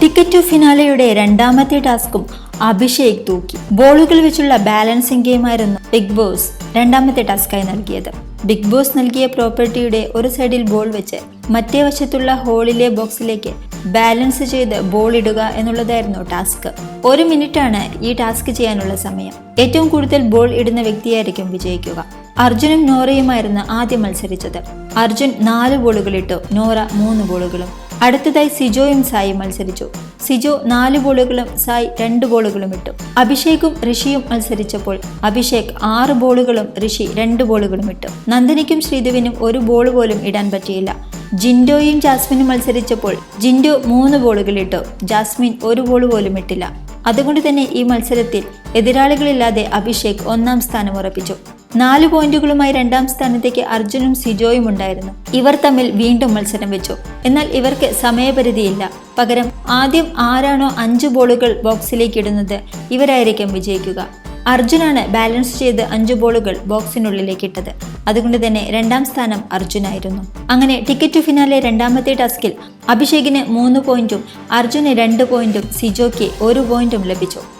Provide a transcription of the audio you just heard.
Ticket to ഫിനാലയുടെ രണ്ടാമത്തെ ടാസ്കും അഭിഷേക് തൂക്കി. ബോളുകൾ വെച്ചുള്ള ബാലൻസിംഗ് ഗെയിമായിരുന്നു ബിഗ് ബോസ് രണ്ടാമത്തെ ടാസ്കായി നൽകിയത്. ബിഗ് ബോസ് നൽകിയ പ്രോപ്പർട്ടിയുടെ ഒരു സൈഡിൽ ബോൾ വെച്ച് മറ്റേ വശത്തുള്ള ഹോളിലെ ബോക്സിലേക്ക് ബാലൻസ് ചെയ്ത് ബോൾ ഇടുക എന്നുള്ളതായിരുന്നു ടാസ്ക്. ഒരു മിനിറ്റാണ് ഈ ടാസ്ക് ചെയ്യാനുള്ള സമയം. ഏറ്റവും കൂടുതൽ ബോൾ ഇടുന്ന വ്യക്തിയായിരിക്കും വിജയിക്കുക. അർജുനും നോറയുമായിരുന്നു ആദ്യം മത്സരിച്ചത്. അർജുൻ നാല് ബോളുകളിട്ടു നോറ മൂന്ന് ബോളുകളും. അടുത്തതായി സിജോയും സായി മത്സരിച്ചു. സിജോ നാല് ബോളുകളും സായി രണ്ട് ബോളുകളും ഇട്ടു. അഭിഷേകും ഋഷിയും മത്സരിച്ചപ്പോൾ അഭിഷേക് ആറ് ബോളുകളും ഋഷി രണ്ട് ബോളുകളും ഇട്ടു. നന്ദിനിക്കും ശ്രീധുവിനും ഒരു ബോൾ പോലും ഇടാൻ പറ്റിയില്ല. ജിൻഡോയും ജാസ്മിനും മത്സരിച്ചപ്പോൾ ജിൻഡോ മൂന്ന് ബോളുകൾ ഇട്ടു. ജാസ്മിൻ ഒരു ബോൾ പോലും ഇട്ടില്ല. അതുകൊണ്ട് തന്നെ ഈ മത്സരത്തിൽ എതിരാളികളില്ലാതെ അഭിഷേക് ഒന്നാം സ്ഥാനം ഉറപ്പിച്ചു. നാല് പോയിന്റുകളുമായി രണ്ടാം സ്ഥാനത്തേക്ക് അർജുനും സിജോയും ഉണ്ടായിരുന്നു. ഇവർ തമ്മിൽ വീണ്ടും മത്സരം വെച്ചു. എന്നാൽ ഇവർക്ക് സമയപരിധിയില്ല. പകരം ആദ്യം ആരാണോ അഞ്ച് ബോളുകൾ ബോക്സിലേക്ക് ഇടുന്നത് ഇവരായിരിക്കും വിജയിക്കുക. അർജുനാണ് ബാലൻസ് ചെയ്ത് അഞ്ച് ബോളുകൾ ബോക്സിനുള്ളിലേക്ക് ഇട്ടത്. അതുകൊണ്ട് തന്നെ രണ്ടാം സ്ഥാനം അർജുനായിരുന്നു. അങ്ങനെ ടിക്കറ്റ് ടു ഫിനാലെ രണ്ടാമത്തെ ടാസ്കിൽ അഭിഷേകിന് മൂന്ന് പോയിന്റും അർജുന് രണ്ട് പോയിന്റും സിജോയ്ക്ക് ഒരു പോയിന്റും ലഭിച്ചു.